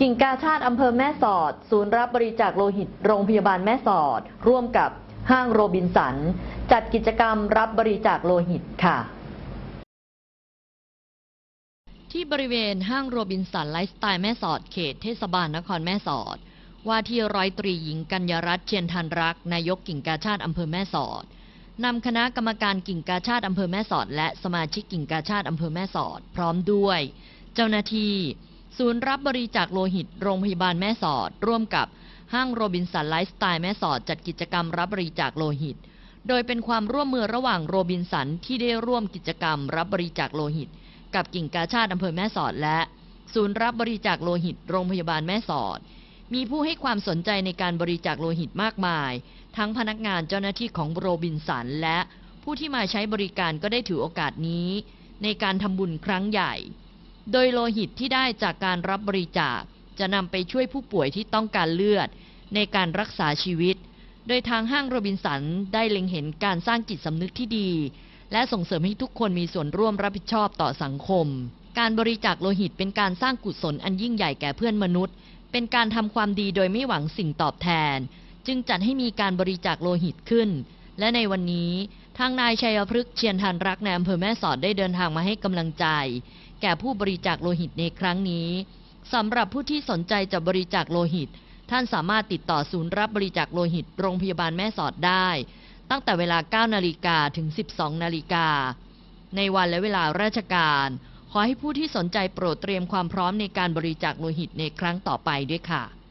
กิ่งกาชาติอำเภอแม่สอด ศูนย์รับบริจาคโลหิตโรงพยาบาลแม่สอด ร่วมกับห้างโรบินสัน จัดกิจกรรมรับบริจาคโลหิตค่ะ ที่บริเวณห้างโรบินสันไลฟ์สไตล์แม่สอดเขตเทศบาลนครแม่สอด ว่าที่ร้อยตรีหญิงกัญญารัตน์เชียนทันรัก นายกกิ่งกาชาติอำเภอแม่สอดนำคณะกรรมการกิ่งกาชาติอำเภอแม่สอด และสมาชิกกิ่งกาชาติอำเภอแม่สอด พร้อมด้วย เจ้าหน้าที่ ศูนย์รับบริจาคโลหิตโรงพยาบาลแม่สอด ร่วมกับห้างโรบินสันไลฟ์สไตล์แม่สอดจัดกิจกรรมรับบริจาคโลหิต โดยเป็นความร่วมมือระหว่างโรบินสันที่ได้ร่วมกิจกรรมรับบริจาคโลหิต กับกิ่งกาชาติอำเภอแม่สอดและ ศูนย์รับบริจาคโลหิตโรงพยาบาลแม่สอด มีผู้ให้ความสนใจในการบริจาคโลหิตมากมาย ทั้งพนักงานเจ้าหน้าที่ของโรบินสันและผู้ที่มาใช้บริการก็ได้ถือโอกาสนี้ ในการทำบุญครั้งใหญ่ โดยโลหิตที่ได้จากการรับบริจาค จะนำไปช่วยผู้ป่วยที่ต้องการเลือด ในการรักษาชีวิต โดยทางห้างโรบินสันได้เล็งเห็นการสร้างจิตสำนึกที่ดี และส่งเสริมให้ทุกคนมีส่วนร่วมรับผิดชอบต่อสังคม การบริจาคโลหิตเป็นการสร้างกุศลอันยิ่งใหญ่แก่เพื่อนมนุษย์ เป็นการทำความดีโดยไม่หวังสิ่งตอบแทน จึงจัดให้มีการบริจาคโลหิตขึ้น และในวันนี้ทางนายชัยพฤกษ์เชียนทันรักในอำเภอแม่สอดได้เดินทางมาให้กำลังใจ แก่ผู้บริจาคโลหิตในครั้งนี้สำหรับผู้ที่สนใจจะบริจาคโลหิต ท่านสามารถติดต่อศูนย์รับบริจาคโลหิต โรงพยาบาลแม่สอดได้ ตั้งแต่เวลา 9 นาฬิกาถึง 12 นาฬิกา ในวันและเวลาราชการ ขอให้ผู้ที่สนใจโปรดเตรียมความพร้อมในการบริจาคโลหิตในครั้งต่อไปด้วยค่ะ